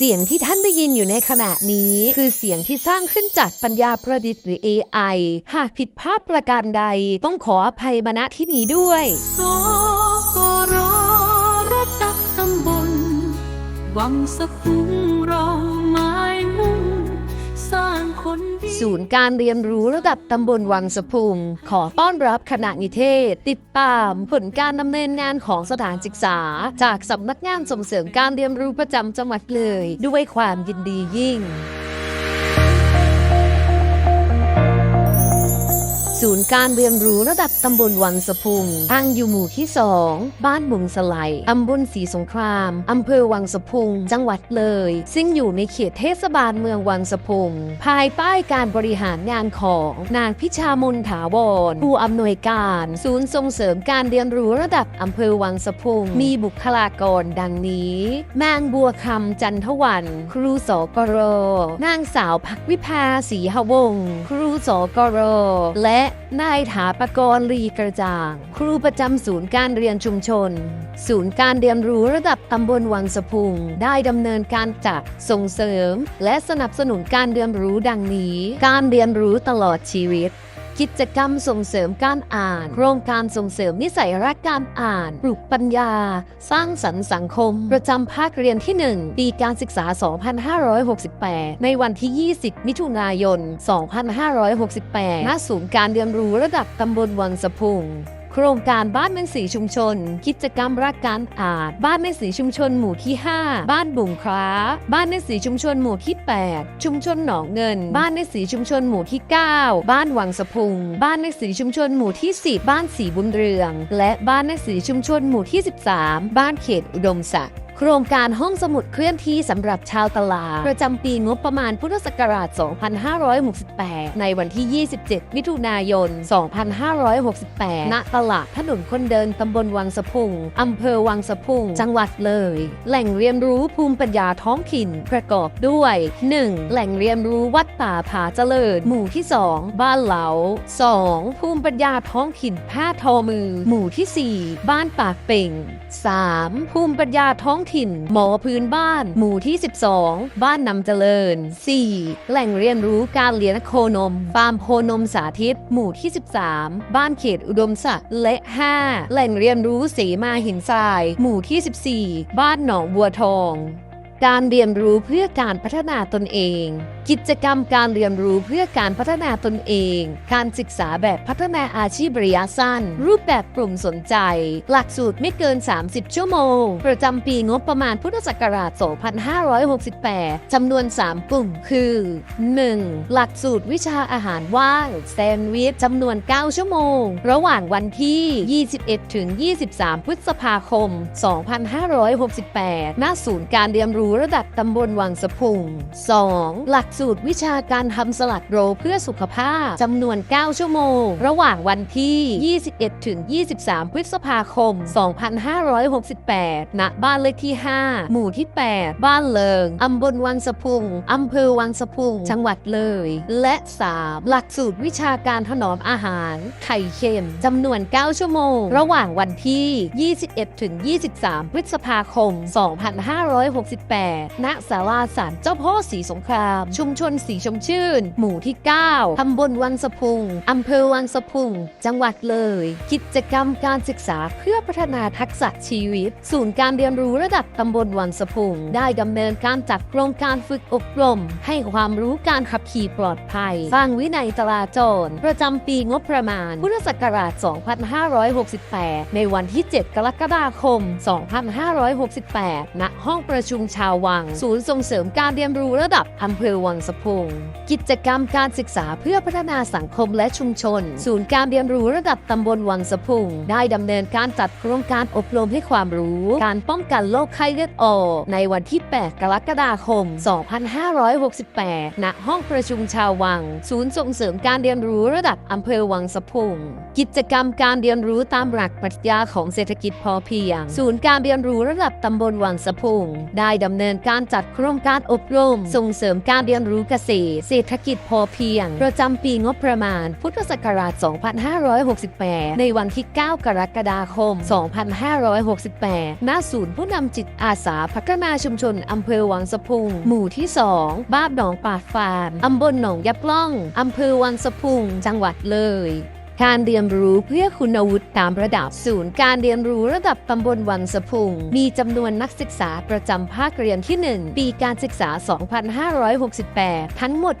เสียงที่ท่านได้ยินอยู่ในขณะนี้ คือเสียงที่สร้างขึ้นจากปัญญาประดิษฐ์หรือ AI หากผิดพลาดประการใด ต้องขออภัยมาณที่นี้ด้วยสกรระดักตำบลวังสะพุงรอง ศูนย์การเรียนรู้ระดับตำบลวังสะพุง ขอต้อนรับคณะนิเทศ ติดตามผลการดำเนินงานของสถานศึกษา จากสำนักงานส่งเสริมการเรียนรู้ประจำจังหวัดเลย ด้วยความยินดียิ่ง ศูนย์การเรียนรู้ระดับตำบลวังสะพุงตั้งอยู่หมู่ที่ 2 บ้านบุงสไลตำบลศรีสงคราม อำเภอวังสะพุง จังหวัดเลย ซึ่งอยู่ในเขตเทศบาลเมืองวังสะพุง ภายใต้การบริหารงานของนางพิชามนถาวร ผู้อำนวยการ ศูนย์ส่งเสริมการเรียนรู้ระดับอำเภอวังสะพุง มีบุคลากรดังนี้นางบัวคำจันทวัน ครูสกรนางสาวพักวิภาศรีหวงศ์ครูสกรและนายถาปกรณ์ลีกระจ่าง ครูประจำศูนย์การเรียนชุมชน ศูนย์การเรียนรู้ระดับตำบลวังสะพุง ได้ดำเนินการจัดส่งเสริม และสนับสนุนการเรียนรู้ดังนี้ การเรียนรู้ตลอดชีวิต กิจกรรมส่งเสริมการอ่าน โครงการส่งเสริมนิสัยรักการอ่าน ปลุกปัญญา สร้างสรรค์สังคม ประจำภาคเรียนที่ 1 ปีการศึกษา 2568 ในวันที่ 20 มิถุนายน 2568 ณ ศูนย์การเรียนรู้ระดับตำบลวังสะพุง โครงการบ้านเป็นสีชุมชน กิจกรรมรักการอ่านบ้านเป็นสีชุมชนหมู่ที่ 5 บ้านบุ่งคล้า บ้านในสีชุมชนหมู่ที่ 8 ชุมชนหนองเงิน บ้านในสีชุมชนหมู่ที่ 9 บ้านวังสะพุง บ้านในสีชุมชนหมู่ที่ 10 บ้านสีบุญเรือง และบ้านในสีชุมชนหมู่ที่ 13 บ้านเขตอุดมศักดิ์ โครงการห้องสมุดเคลื่อนที่สำหรับชาวตลาด ประจำปีงบประมาณพุทธศักราช 2568 ในวันที่ 27 มิถุนายน 2568 ณ ตลาดถนนคนเดินตำบลวังสะพุงอำเภอวังสะพุง จังหวัดเลย แหล่งเรียนรู้ภูมิปัญญาท้องถิ่นประกอบด้วย 1. แหล่งเรียนรู้วัดป่าผาเจริญ หมู่ที่ 2 บ้านเหลา 2. ภูมิปัญญาท้องถิ่นผ้าทอมือ หมู่ที่ 4 บ้านปากเป่ง 3. ภูมิปัญญาท้องถิ่น หมอพื้นบ้าน หมู่ที่ 12 บ้านนำเจริญ 4. แหล่งเรียนรู้การเลี้ยงโคนม ฟาร์มโคนมสาธิต หมู่ที่ 13 บ้านเขตอุดมศักดิ์และ 5. แหล่งเรียนรู้สีมาหินทราย หมู่ที่ 14 บ้านหนองบัวทอง การเรียนรู้เพื่อการพัฒนาตนเอง กิจกรรมการเรียนรู้เพื่อการพัฒนาตนเอง การศึกษาแบบพัฒนาอาชีพระยะสั้น รูปแบบกลุ่มสนใจ หลักสูตรไม่เกิน 30 ชั่วโมง ประจำปีงบประมาณพุทธศักราช 2568 จำนวน 3 กลุ่มคือ 1. หลักสูตรวิชาอาหารว่างแซนด์วิชจำนวน 9 ชั่วโมง ระหว่างวันที่ 21 ถึง 23 พฤษภาคม 2568 ณ ศูนย์การเรียนรู้ระดับตำบลวังสะพุง 2. หลักสูตรวิชาการทำสลัดโรลเพื่อสุขภาพจำนวน 9 ชั่วโมง ระหว่างวันที่ 21 ถึง 23 พฤษภาคม 2568 ณ บ้านเลขที่ 5 หมู่ที่ 8 บ้านเลิงอำบลวังสะพุงอำเภอวังสะพุง จังหวัดเลย และ 3. หลักสูตรวิชาการถนอมอาหาร ไข่เค็มจำนวน 9 ชั่วโมง ระหว่างวันที่ 21 ถึง 23 พฤษภาคม 2568 ณ ศาลาศาลเจ้าพ่อสีสงครามชุมชนสีชมชื่น หมู่ที่ 9 ตำบลวังสะพุง อำเภอวังสะพุง จังหวัดเลย กิจกรรมการศึกษาเพื่อพัฒนาทักษะชีวิต ศูนย์การเรียนรู้ระดับตำบลวังสะพุง ได้ดำเนินการจัดโครงการฝึกอบรม ให้ความรู้การขับขี่ปลอดภัยสร้างวินัยจราจร ประจำปีงบประมาณ พุทธศักราช 2568 ในวันที่ 7 กรกฎาคม 2568 ณ ห้องประชุมชาววัง ศูนย์ส่งเสริมการเรียนรู้ระดับอำเภอวังสะพุง กิจกรรมการศึกษาเพื่อพัฒนาสังคมและชุมชน ศูนย์การเรียนรู้ระดับตำบลวังสะพุง ได้ดำเนินการจัดโครงการอบรมให้ความรู้ การป้องกันโรคไข้เลือดออกในวันที่ 8 กรกฎาคม 2568 ณ ห้องประชุมชาววัง ศูนย์ส่งเสริมการเรียนรู้ระดับอำเภอวังสะพุง กิจกรรมการเรียนรู้ตามหลักปรัชญาของเศรษฐกิจพอเพียง ศูนย์การเรียนรู้ระดับตำบลวังสะพุง ได้ดำเนินการจัดโครงการอบรม ส่งเสริมการเรียนยนรู้เกษตรเศรษฐกิจพอเพียง ประจำปีงบประมาณ พุทธศักราช 2568 ในวันที่ 9 กรกฎาคม 2568 ณ ศูนย์ผู้นำจิตอาสาพัฒนาชุมชนอำเภอวังสะพุง หมู่ที่ 2 บ้านหนองปาดฟานอำบลหนองยับล่องอำเภอวังสะพุง จังหวัดเลย การเรียนรู้เพื่อคุณวุฒิตามระดับศูนย์การเรียนรู้ระดับตำบลวังสะพุง มีจำนวนนักศึกษาประจำภาคเรียนที่ 1 ปีการศึกษา 2568 ทั้งหมด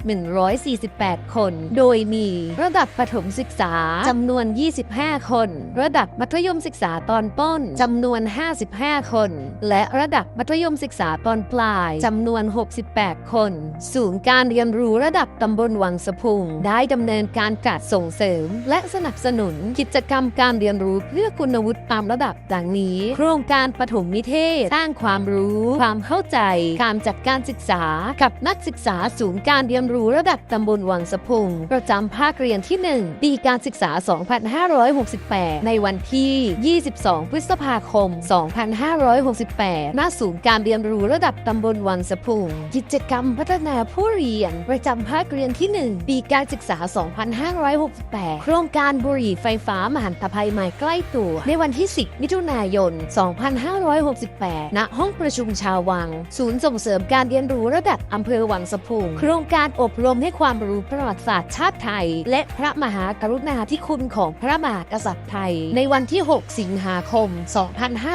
148 คน โดยมีระดับประถมศึกษาจำนวน 25 คน ระดับมัธยมศึกษาตอนต้นจำนวน 55 คน และระดับมัธยมศึกษาตอนปลายจำนวน 68 คน ศูนย์การเรียนรู้ระดับตำบลวังสะพุง ได้ดำเนินการจัดส่งเสริม และสนับสนุนกิจกรรมการเรียนรู้เพื่อคุณวุฒิตามระดับดังนี้ โครงการปฐมนิเทศ สร้างความรู้ ความเข้าใจ การจัดการศึกษา กับนักศึกษาศูนย์การเรียนรู้ระดับตำบลวังสะพุงประจำภาคเรียนที่ 1 ปีการศึกษา 2568 ในวันที่ 22 พฤษภาคม 2568 ณ ศูนย์การเรียนรู้ระดับตำบลวังสะพุงกิจกรรมพัฒนาผู้เรียน ประจำภาคเรียนที่ 1 ปีการศึกษา 2568 โครงการบุหรี่ไฟฟ้ามหันตภัยใหม่ใกล้ตัว ในวันที่ 10 มิถุนายน 2568 ณ ห้องประชุมชาววัง ศูนย์ส่งเสริมการเรียนรู้ระดับอำเภอวังสะพุง โครงการอบรมให้ความรู้ประวัติศาสตร์ชาติไทย และพระมหากรุณาธิคุณของพระมหากษัตริย์ไทย ในวันที่ 6 สิงหาคม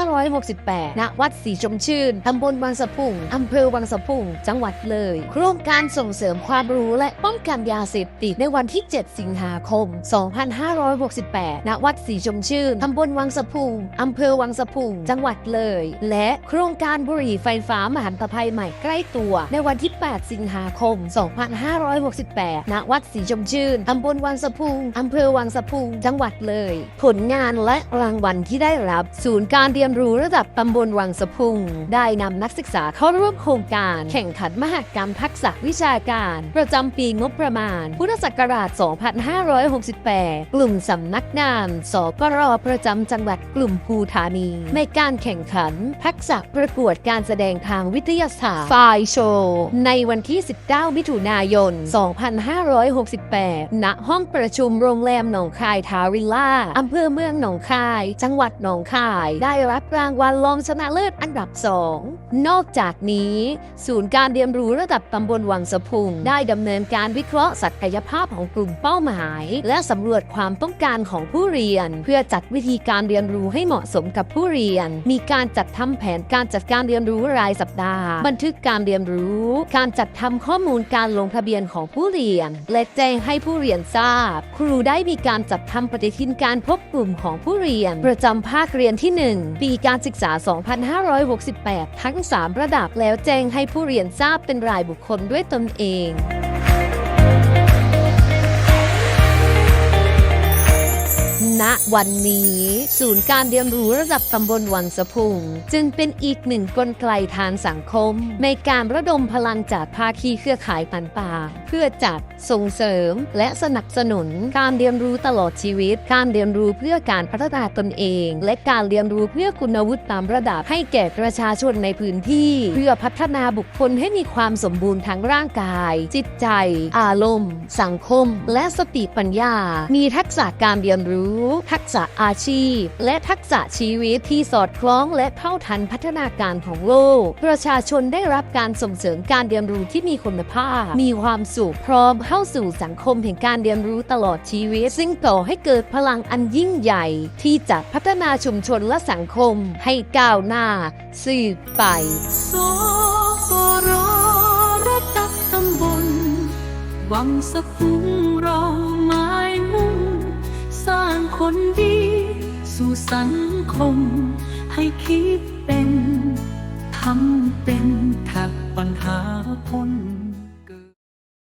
2568 ณ วัดศรีชมชื่น ตำบลวังสะพุง อำเภอวังสะพุง จังหวัดเลย โครงการส่งเสริมความรู้และป้องกันยาเสพติดในวันที่ 7 สิงหาคม 2 5 2568 ณ วัดศรีชมชื่น ตำบลวังสะพุงอำเภอวังสะพุง จังหวัดเลย และโครงการบุหรี่ไฟฟ้ามหันตภัยใหม่ใกล้ตัว ในวันที่ 8 สิงหาคม 2568 ณ วัดศรีชมชื่น ตำบลวังสะพุงอำเภอวังสะพุง จังหวัดเลย ผลงานและรางวัลที่ได้รับ ศูนย์การเรียนรู้ระดับตำบลวังสะพุง ได้นำนักศึกษาเข้าร่วมโครงการแข่งขันมหกรรมทักษะวิชาการ ประจำปีงบประมาณ พุทธศักราช 2568กลุ่มสำนักงานสกรประจำจังหวัดกลุ่มภูฐานี ในการแข่งขันทักษะประกวดการแสดงทางวิทยาศาสตร์ไฟโชว์ในวันที่ 19 มิถุนายน 2568 ณ ห้องประชุมโรงแรมหนองคายทาวิลล่าอำเภอเมืองหนองคาย จังหวัดหนองคาย ได้รับรางวัลรองชนะเลิศอันดับ 2 นอกจากนี้ ศูนย์การเรียนรู้ระดับตำบลวังสะพุงได้ดำเนินการวิเคราะห์ศักยภาพของกลุ่มเป้าหมาย และสำรวจความต้องการของผู้เรียน เพื่อจัดวิธีการเรียนรู้ให้เหมาะสมกับผู้เรียน มีการจัดทำแผนการจัดการเรียนรู้รายสัปดาห์ บันทึกการเรียนรู้ การจัดทำข้อมูลการลงทะเบียนของผู้เรียน และแจ้งให้ผู้เรียนทราบ ครูได้มีการจัดทำปฏิทินการพบกลุ่มของผู้เรียน ประจำภาคเรียนที่ 1 ปีการศึกษา 2568 ทั้ง3 ระดับแล้วแจ้งให้ผู้เรียนทราบเป็นรายบุคคลด้วยตนเอง ณวันนี้ ศูนย์การเรียนรู้ระดับตำบลวังสะพุง จึงเป็นอีกหนึ่งกลไกทางสังคม ในการระดมพลังจากภาคีเครือข่ายต่า เพื่อจัดส่งเสริม และสนับสนุนการเรียนรู้ตลอดชีวิต การเรียนรู้เพื่อการพัฒนาตนเอง และการเรียนรู้เพื่อคุณวุฒิตามระดับ ให้แก่ประชาชนในพื้นที่ เพื่อพัฒนาบุคคลให้มีความสมบูรณ์ทั้งร่างกาย จิตใจ อารมณ์ สังคม และสติปัญญา มีทักษะการเรียนรู้ทักษะอาชีพ และทักษะชีวิตที่สอดคล้องและเท่าทันพัฒนาการของโลก ประชาชนได้รับการส่งเสริมการเรียนรู้ที่มีคุณภาพ มีความสุขพร้อมเข้าสู่สังคมแห่งการเรียนรู้ตลอดชีวิต ซึ่งก่อให้เกิดพลังอันยิ่งใหญ่ ที่จะพัฒนาชุมชนและสังคมให้ก้าวหน้าสืบไปสกรระดับตำบลวังสะพุงเราไม้มุ่ง สร้างคนดี สู่สังคม ให้คิดเป็น ทำเป็นถักปัญหาพ้น